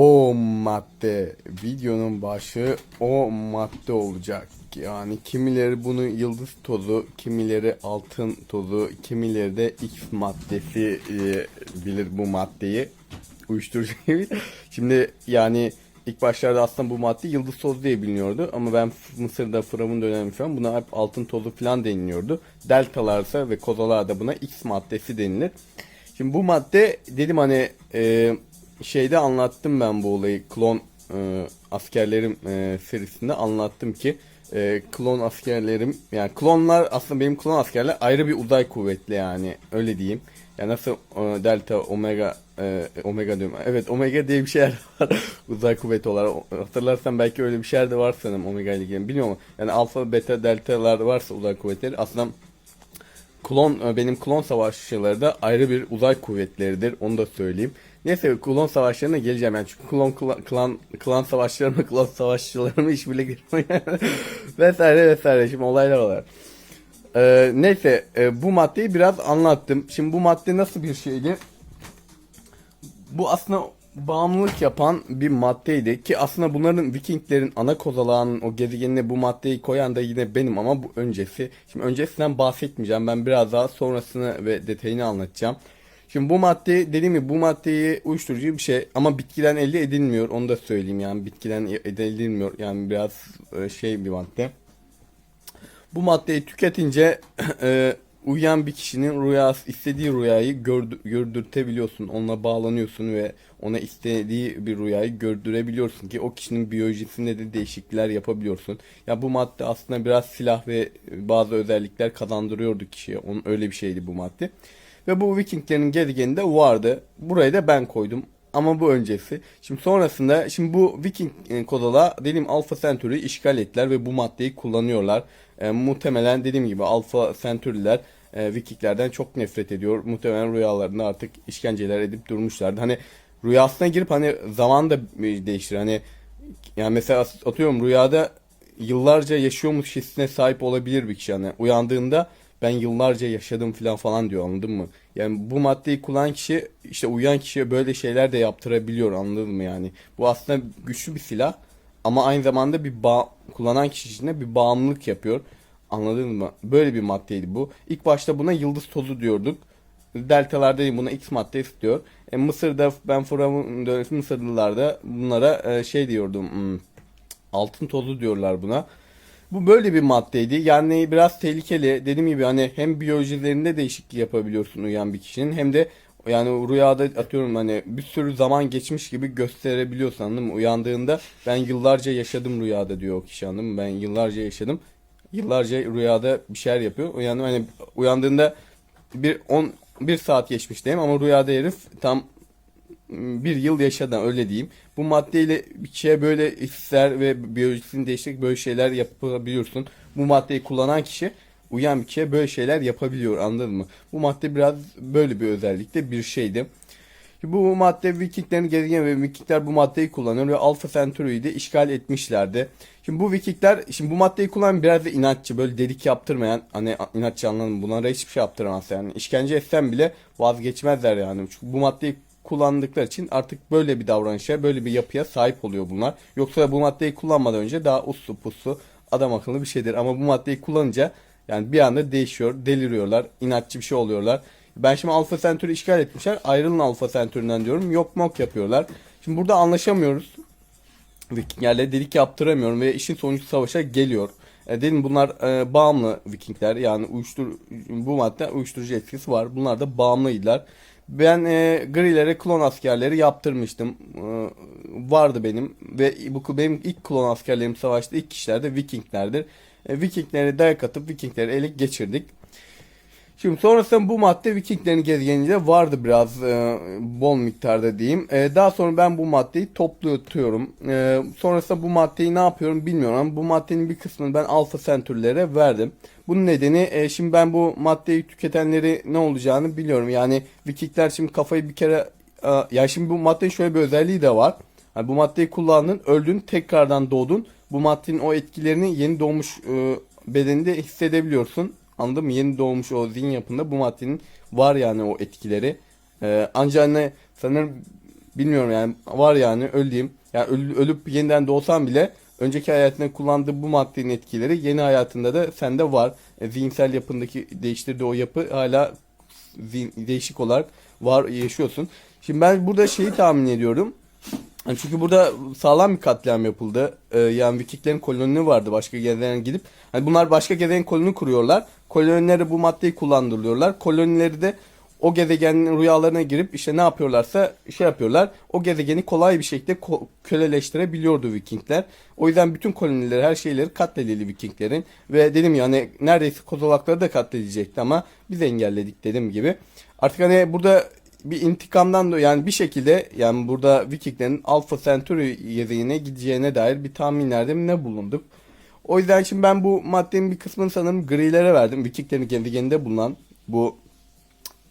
O madde videonun başı o madde olacak. Yani kimileri bunu yıldız tozu, kimileri altın tozu, kimileri de X maddesi e, bilir bu maddeyi. Uyuşturucu gibi. Şimdi yani ilk başlarda aslında bu madde yıldız tozu diye biliniyordu ama ben Mısır'da Firavun dönemi falan buna hep altın tozu falan deniliyordu. Deltalarsa ve kozalarda buna X maddesi denilir. Şimdi bu madde dedim hani e, şeyde anlattım ben bu olayı klon e, askerlerim e, serisinde anlattım ki e, klon askerlerim yani klonlar aslında benim klon askerler ayrı bir uzay kuvvetli yani öyle diyeyim. Yani nasıl e, delta omega e, omega diyorum. Evet omega diye bir şeyler var uzay kuvveti olarak. Hatırlarsan belki öyle bir şeyler de var sanırım omega ile ilgili. Bilmiyorum ama yani alfa beta deltalar varsa uzay kuvvetleri aslında klon e, benim klon savaşçıları da ayrı bir uzay kuvvetleridir. Onu da söyleyeyim. Neyse klon savaşlarına geleceğim yani çünkü klon klan klan, klan savaşlarına klon savaşçılarına girmiyor vesaire vesaire şimdi olaylar var. Ee, neyse e, bu maddeyi biraz anlattım. Şimdi bu madde nasıl bir şeydi? Bu aslında bağımlılık yapan bir maddeydi ki aslında bunların Vikinglerin ana kozalağının o gezegenine bu maddeyi koyan da yine benim ama bu öncesi. Şimdi öncesinden bahsetmeyeceğim. Ben biraz daha sonrasını ve detayını anlatacağım. Şimdi bu madde dediğim gibi bu maddeyi uyuşturucu bir şey ama bitkiden elde edilmiyor. Onu da söyleyeyim yani bitkiden elde edilmiyor. Yani biraz e, şey bir madde. Bu maddeyi tüketince e, uyuyan bir kişinin rüyası istediği rüyayı gördü, gördürtebiliyorsun. Onunla bağlanıyorsun ve ona istediği bir rüyayı gördürebiliyorsun ki o kişinin biyolojisinde de değişiklikler yapabiliyorsun. Ya bu madde aslında biraz silah ve bazı özellikler kazandırıyordu kişiye. Onun öyle bir şeydi bu madde. Ve bu Vikinglerin gezegeninde vardı. Burayı da ben koydum. Ama bu öncesi. Şimdi sonrasında şimdi bu Viking e, kodala dediğim Alpha Centauri'yi işgal ettiler ve bu maddeyi kullanıyorlar. E, muhtemelen dediğim gibi Alpha Centauri'ler e, Vikinglerden çok nefret ediyor. Muhtemelen rüyalarında artık işkenceler edip durmuşlardı. Hani rüyasına girip hani zaman da değiştir. Hani yani mesela atıyorum rüyada yıllarca yaşıyormuş hissine sahip olabilir bir kişi. Hani uyandığında ben yıllarca yaşadım falan falan diyor anladın mı? Yani bu maddeyi kullanan kişi işte uyuyan kişiye böyle şeyler de yaptırabiliyor anladın mı yani? Bu aslında güçlü bir silah ama aynı zamanda bir bağ kullanan kişi için bir bağımlılık yapıyor. Anladın mı? Böyle bir maddeydi bu. İlk başta buna yıldız tozu diyorduk. Deltalar değil buna X madde istiyor. E, Mısır'da ben Firavun dönemi Mısırlılar da bunlara e, şey diyordum. Hmm, altın tozu diyorlar buna. Bu böyle bir maddeydi. Yani biraz tehlikeli. Dediğim gibi hani hem biyolojilerinde değişiklik yapabiliyorsun uyan bir kişinin hem de yani rüyada atıyorum hani bir sürü zaman geçmiş gibi gösterebiliyorsun anladın mı? Uyandığında ben yıllarca yaşadım rüyada diyor o kişi anladın mı? Ben yıllarca yaşadım. Yıllarca rüyada bir şeyler yapıyor. Uyandım hani uyandığında bir 10 bir saat geçmiş diyeyim ama rüyada herif tam bir yıl yaşadı öyle diyeyim. Bu maddeyle bir şeye böyle hisler ve biyolojisini değiştirerek böyle şeyler yapabiliyorsun. Bu maddeyi kullanan kişi uyan bir kişiye böyle şeyler yapabiliyor anladın mı? Bu madde biraz böyle bir özellikte bir şeydi. Bu madde Vikinglerin gezegen ve Vikingler bu maddeyi kullanıyor ve Alpha Centauri'yi de işgal etmişlerdi. Şimdi bu Vikingler şimdi bu maddeyi kullanan biraz da inatçı böyle dedik yaptırmayan hani inatçı anladın Bunlara hiçbir şey yaptıramaz yani. işkence etsen bile vazgeçmezler yani. Çünkü bu maddeyi kullandıkları için artık böyle bir davranışa, böyle bir yapıya sahip oluyor bunlar. Yoksa bu maddeyi kullanmadan önce daha uslu puslu adam akıllı bir şeydir. Ama bu maddeyi kullanınca yani bir anda değişiyor, deliriyorlar, inatçı bir şey oluyorlar. Ben şimdi Alfa Centauri işgal etmişler. Ayrılın Alfa Centauri'den diyorum. Yok mok yapıyorlar. Şimdi burada anlaşamıyoruz. Vikinglerle dedik yaptıramıyorum ve işin sonucu savaşa geliyor. E dedim bunlar e, bağımlı Vikingler yani uyuştur bu madde uyuşturucu etkisi var. Bunlar da bağımlıydılar. Ben e, grilere klon askerleri yaptırmıştım. E, vardı benim ve bu benim ilk klon askerlerim savaşta ilk kişiler de Vikinglerdir. E, Vikingleri dayak atıp Vikingleri ele geçirdik. Şimdi sonrasında bu madde Vikinglerin gezegeninde vardı biraz e, bol miktarda diyeyim. E, daha sonra ben bu maddeyi topluyorum. E, sonrasında bu maddeyi ne yapıyorum bilmiyorum ama bu maddenin bir kısmını ben Alpha Centauri'lere verdim. Bunun nedeni e, şimdi ben bu maddeyi tüketenleri ne olacağını biliyorum. Yani Vikingler şimdi kafayı bir kere e, ya şimdi bu maddenin şöyle bir özelliği de var. Yani bu maddeyi kullandın, öldün, tekrardan doğdun. Bu maddenin o etkilerini yeni doğmuş e, bedeninde hissedebiliyorsun. Anladın mı? Yeni doğmuş o zihin yapında bu maddenin var yani o etkileri. Ee, ancak hani sanırım Bilmiyorum yani var yani öleyim. Yani öl- ölüp yeniden doğsam bile önceki hayatında kullandığı bu maddenin etkileri yeni hayatında da sende var. E, zihinsel yapındaki değiştirdiği o yapı hala zihin- değişik olarak var yaşıyorsun. Şimdi ben burada şeyi tahmin ediyorum. Yani Çünkü burada sağlam bir katliam yapıldı. Ee, yani Vikinglerin koloni vardı başka gezegenlere gidip. Hani bunlar başka gezegen koloni kuruyorlar. Kolonilere bu maddeyi kullandırıyorlar. Kolonileri de o gezegenin rüyalarına girip işte ne yapıyorlarsa şey yapıyorlar. O gezegeni kolay bir şekilde ko- köleleştirebiliyordu Vikingler. O yüzden bütün kolonileri her şeyleri katledildi Vikinglerin. Ve dedim ya hani neredeyse kozolakları da katledecekti ama biz engelledik dediğim gibi. Artık hani burada bir intikamdan da yani bir şekilde yani burada Vikinglerin Alpha Centauri gezegenine gideceğine dair bir tahminlerde mi ne bulunduk. O yüzden şimdi ben bu maddenin bir kısmını sanırım grilere verdim. Vikinglerin gezegeninde bulunan bu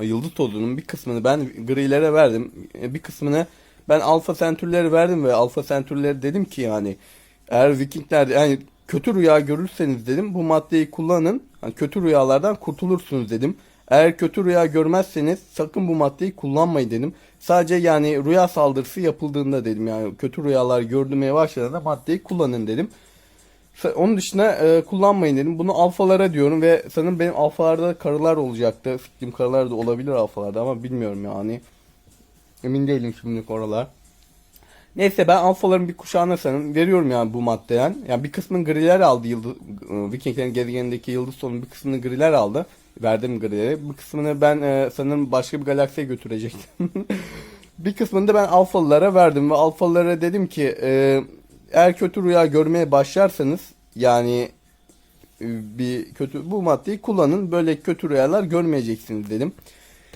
yıldız tozunun bir kısmını ben grilere verdim. E, Bir kısmını ben Alpha Centauri'lere verdim ve Alpha Centauri'lere dedim ki yani eğer Vikingler yani kötü rüya görürseniz dedim bu maddeyi kullanın. Hani kötü rüyalardan kurtulursunuz dedim. Eğer kötü rüya görmezseniz sakın bu maddeyi kullanmayın dedim. Sadece yani rüya saldırısı yapıldığında dedim yani kötü rüyalar gördürmeye başladığında maddeyi kullanın dedim. Onun dışında e, kullanmayın dedim. Bunu alfalara diyorum ve sanırım benim alfalarda karılar olacaktı. Fikrim karılar da olabilir alfalarda ama bilmiyorum yani. Emin değilim şimdilik oralar. Neyse ben alfaların bir kuşağına sanırım veriyorum yani bu maddeden. Yani bir kısmını griler aldı yıldız, e, Vikinglerin gezegenindeki yıldız sonu bir kısmını griler aldı. Verdim grilere. Bir kısmını ben e, sanırım başka bir galaksiye götürecektim. bir kısmını da ben alfalılara verdim ve alfalılara dedim ki e, eğer kötü rüya görmeye başlarsanız yani e, bir kötü bu maddeyi kullanın böyle kötü rüyalar görmeyeceksiniz dedim.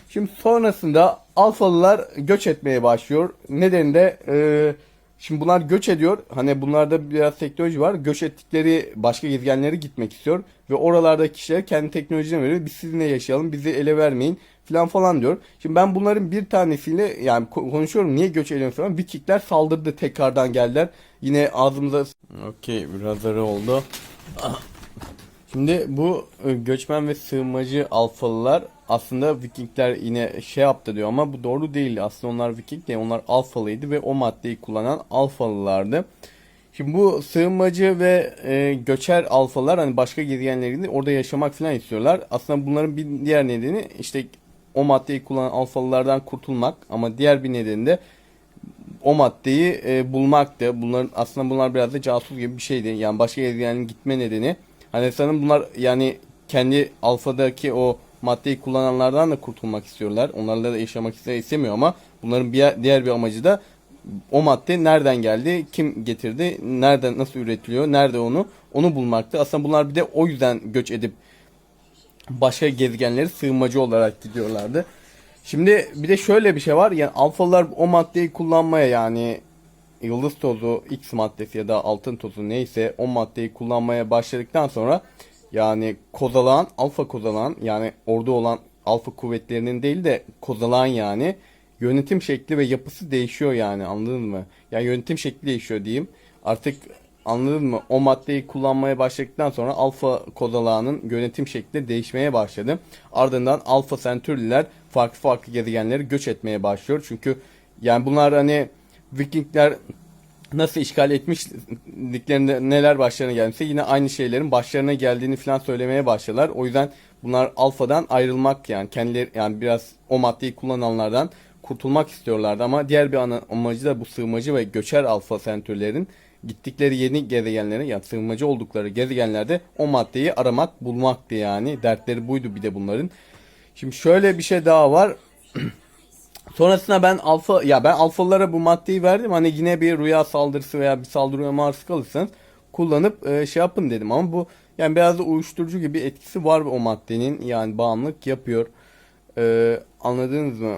Şimdi sonrasında alfalılar göç etmeye başlıyor. Nedeni de e, şimdi bunlar göç ediyor. Hani bunlarda biraz teknoloji var. Göç ettikleri başka gezegenlere gitmek istiyor. Ve oralardaki kişiler kendi teknolojilerini veriyor. Biz sizinle yaşayalım bizi ele vermeyin falan falan diyor. Şimdi ben bunların bir tanesiyle yani ko- konuşuyorum niye göç ediyorsun falan. Vikingler saldırdı tekrardan geldiler. Yine ağzımıza... Okey biraz ara oldu. Şimdi bu e, göçmen ve sığınmacı alfalılar aslında Vikingler yine şey yaptı diyor ama bu doğru değil. Aslında onlar Viking değil, onlar alfalıydı ve o maddeyi kullanan alfalılardı. Şimdi bu sığınmacı ve e, göçer alfalar hani başka gezegenlere gidip orada yaşamak falan istiyorlar. Aslında bunların bir diğer nedeni işte o maddeyi kullanan alfalılardan kurtulmak ama diğer bir nedeni de o maddeyi e, bulmaktı. Bunların aslında bunlar biraz da casus gibi bir şeydi. Yani başka gezegenin gitme nedeni. Hani sanırım bunlar yani kendi alfadaki o maddeyi kullananlardan da kurtulmak istiyorlar. Onlarla da yaşamak iste- istemiyor ama bunların bir diğer bir amacı da o madde nereden geldi, kim getirdi, nereden nasıl üretiliyor, nerede onu onu bulmaktı. Aslında bunlar bir de o yüzden göç edip başka gezegenleri sığınmacı olarak gidiyorlardı. Şimdi bir de şöyle bir şey var. Yani alfalar o maddeyi kullanmaya yani yıldız tozu, X maddesi ya da altın tozu neyse o maddeyi kullanmaya başladıktan sonra yani kozalağın, alfa kozalağın yani orada olan alfa kuvvetlerinin değil de kozalağın yani yönetim şekli ve yapısı değişiyor yani anladın mı? Yani yönetim şekli değişiyor diyeyim. Artık anladın mı? O maddeyi kullanmaya başladıktan sonra alfa kozalağının yönetim şekli değişmeye başladı. Ardından alfa senturiler farklı farklı gezegenlere göç etmeye başlıyor. Çünkü yani bunlar hani Vikingler nasıl işgal etmişliklerinde neler başlarına gelmişse yine aynı şeylerin başlarına geldiğini falan söylemeye başladılar. O yüzden bunlar alfadan ayrılmak yani kendileri yani biraz o maddeyi kullananlardan kurtulmak istiyorlardı ama diğer bir amacı da bu sığınmacı ve göçer alfa sentürlerin gittikleri yeni gezegenlere yani sığınmacı oldukları gezegenlerde o maddeyi aramak bulmaktı yani dertleri buydu bir de bunların. Şimdi şöyle bir şey daha var. Sonrasında ben alfa ya ben alfalara bu maddeyi verdim. Hani yine bir rüya saldırısı veya bir saldırıya maruz kalırsanız kullanıp e, şey yapın dedim ama bu yani biraz da uyuşturucu gibi etkisi var o maddenin. Yani bağımlılık yapıyor. E, anladınız mı?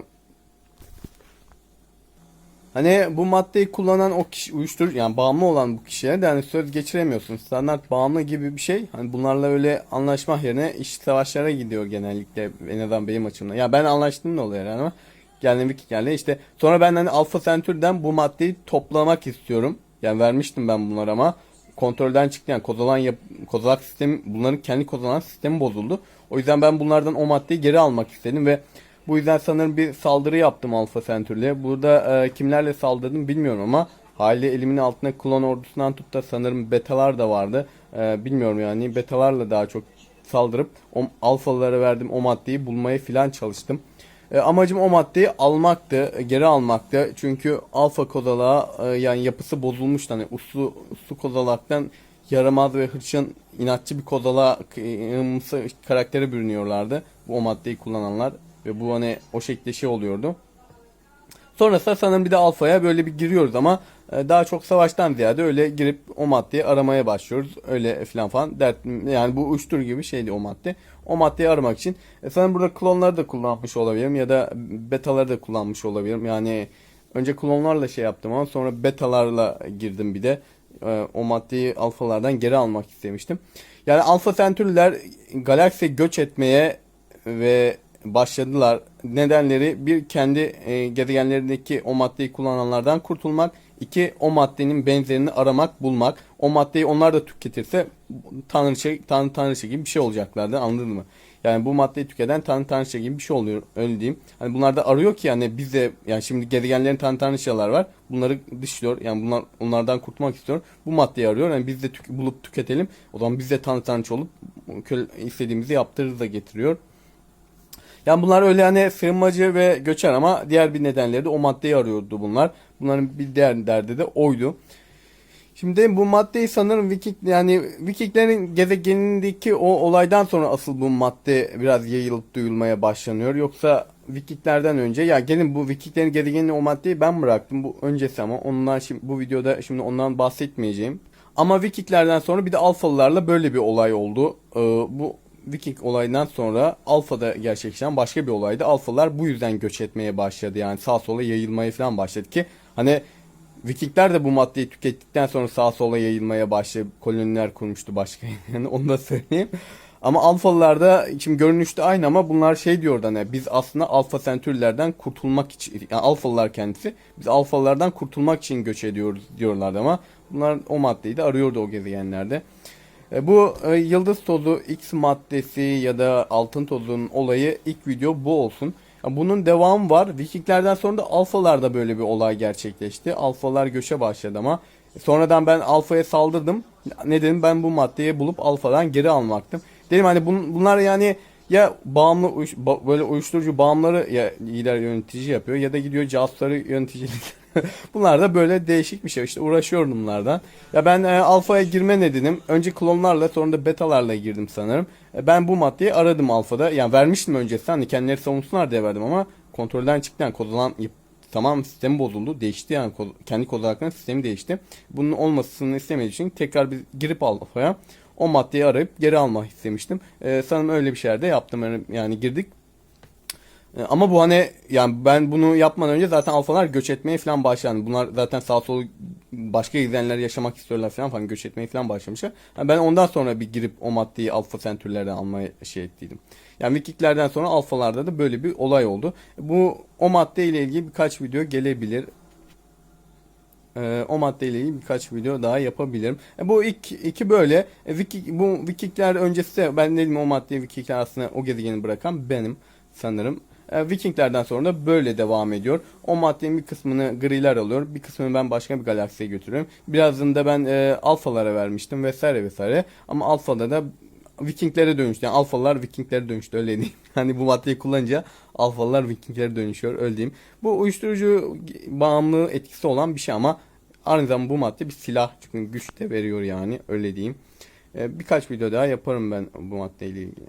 Hani bu maddeyi kullanan o kişi uyuşturucu yani bağımlı olan bu kişiye de hani söz geçiremiyorsun. Standart bağımlı gibi bir şey. Hani bunlarla öyle anlaşmak yerine iş savaşlara gidiyor genellikle en azından benim açımdan. Ya ben anlaştım da oluyor yani ama geldim yani işte sonra ben hani Alpha Centauri'den bu maddeyi toplamak istiyorum. Yani vermiştim ben bunlara ama kontrolden çıktı yani kozalan yap kozalak sistemi bunların kendi kozalan sistemi bozuldu. O yüzden ben bunlardan o maddeyi geri almak istedim ve Bu yüzden sanırım bir saldırı yaptım Alpha Centauri'ye. Burada e, kimlerle saldırdım bilmiyorum ama hali elimin altına klon ordusundan tut da sanırım betalar da vardı. E, bilmiyorum yani betalarla daha çok saldırıp o alfalara verdim o maddeyi bulmaya filan çalıştım. E, amacım o maddeyi almaktı, e, geri almaktı. Çünkü alfa kozalağı e, yani yapısı bozulmuş hani uslu, uslu kozalaktan yaramaz ve hırçın inatçı bir kozalağımsı karaktere bürünüyorlardı. Bu o maddeyi kullananlar ve bu hani o şekilde şey oluyordu. Sonrasında sanırım bir de alfaya böyle bir giriyoruz ama e, daha çok savaştan ziyade öyle girip o maddeyi aramaya başlıyoruz. Öyle falan falan. Dert, yani bu uçtur gibi şeydi o madde. O maddeyi aramak için. E, sanırım burada klonları da kullanmış olabilirim ya da betaları da kullanmış olabilirim. Yani önce klonlarla şey yaptım ama sonra betalarla girdim bir de. E, o maddeyi alfalardan geri almak istemiştim. Yani alfa sentürler galaksiye göç etmeye ve başladılar. Nedenleri bir kendi e, gezegenlerindeki o maddeyi kullananlardan kurtulmak, iki o maddenin benzerini aramak, bulmak. O maddeyi onlar da tüketirse tanrıça tanrı tanrıça gibi bir şey olacaklardı. Anladın mı? Yani bu maddeyi tüketen tanrı tanrıça gibi bir şey oluyor öyle diyeyim. Hani bunlar da arıyor ki yani bize yani şimdi gezegenlerin tanrı tanrıçalar var. Bunları dışlıyor. Yani bunlar onlardan kurtulmak istiyor. Bu maddeyi arıyor. Yani biz de tük- bulup tüketelim. O zaman biz de tanrı tanrıça olup istediğimizi yaptırırız da getiriyor. Yani bunlar öyle hani sığınmacı ve göçer ama diğer bir nedenleri de o maddeyi arıyordu bunlar. Bunların bir diğer derdi de oydu. Şimdi bu maddeyi sanırım Viking yani Vikinglerin gezegenindeki o olaydan sonra asıl bu madde biraz yayılıp duyulmaya başlanıyor. Yoksa Vikinglerden önce ya gelin bu Vikinglerin gezegenine o maddeyi ben bıraktım. Bu öncesi ama ondan şimdi bu videoda şimdi ondan bahsetmeyeceğim. Ama Vikinglerden sonra bir de Alfalılarla böyle bir olay oldu. Ee, bu Viking olayından sonra Alfa'da gerçekleşen başka bir olaydı. Alfalar bu yüzden göç etmeye başladı. Yani sağ sola yayılmaya falan başladı ki hani Vikingler de bu maddeyi tükettikten sonra sağa sola yayılmaya başladı. Koloniler kurmuştu başka. Yani onu da söyleyeyim. Ama alfalılar da şimdi görünüşte aynı ama bunlar şey diyordu hani biz aslında alfa sentürlerden kurtulmak için yani alfalılar kendisi biz alfalılardan kurtulmak için göç ediyoruz diyorlardı ama bunlar o maddeyi de arıyordu o gezegenlerde. E, Bu e, yıldız tozu X maddesi ya da altın tozunun olayı ilk video bu olsun. Ya Bunun devamı var. Vikinglerden sonra da alfalarda böyle bir olay gerçekleşti. Alfalar göçe başladı ama sonradan ben alfaya saldırdım. Ne dedim ben bu maddeyi bulup alfadan geri almaktım. Dedim hani bun, bunlar yani ya bağımlı uyuş- ba- böyle uyuşturucu bağımları ya lider yönetici yapıyor ya da gidiyor casusları yöneticilik. Bunlar da böyle değişik bir şey işte uğraşıyorum bunlardan. Ya ben e, alfaya girme nedenim önce klonlarla sonra da betalarla girdim sanırım. E, ben bu maddeyi aradım alfada. Yani vermiştim öncesinde hani kendileri savunsunlar diye verdim ama kontrolden çıktı yani kodalan tamam sistem bozuldu değişti yani kod- kendi kod hakkında sistemi değişti. Bunun olmasını istemediğim için tekrar bir girip alfaya o maddeyi arayıp geri almak istemiştim. E, sanırım öyle bir şeyler de yaptım yani, girdik Ama bu hani yani ben bunu yapmadan önce zaten alfalar göç etmeye falan başladı. Bunlar zaten sağ sol başka gezegenler yaşamak istiyorlar falan falan göç etmeye falan başlamışlar. Yani ben ondan sonra bir girip o maddeyi alfa sentürlerden almaya şey ettiydim. Yani Vikinglerden sonra alfalarda da böyle bir olay oldu. Bu o madde ile ilgili birkaç video gelebilir. Ee, o maddeyle ilgili birkaç video daha yapabilirim. E, bu ilk iki böyle. E, Viking, bu Vikingler öncesi de ben dedim o maddeyi Vikingler aslında o gezegeni bırakan benim sanırım. E, Vikinglerden sonra da böyle devam ediyor. O maddenin bir kısmını griler alıyor. Bir kısmını ben başka bir galaksiye götürüyorum. Birazını da ben e, alfalara vermiştim vesaire vesaire. Ama alfada da Vikinglere dönüştü. Yani alfalar Vikinglere dönüştü öyle diyeyim. Hani bu maddeyi kullanınca alfalar Vikinglere dönüşüyor öyle diyeyim. Bu uyuşturucu bağımlılığı etkisi olan bir şey ama aynı zamanda bu madde bir silah çünkü güç de veriyor yani öyle diyeyim. Ee, birkaç video daha yaparım ben bu maddeyle ilgili.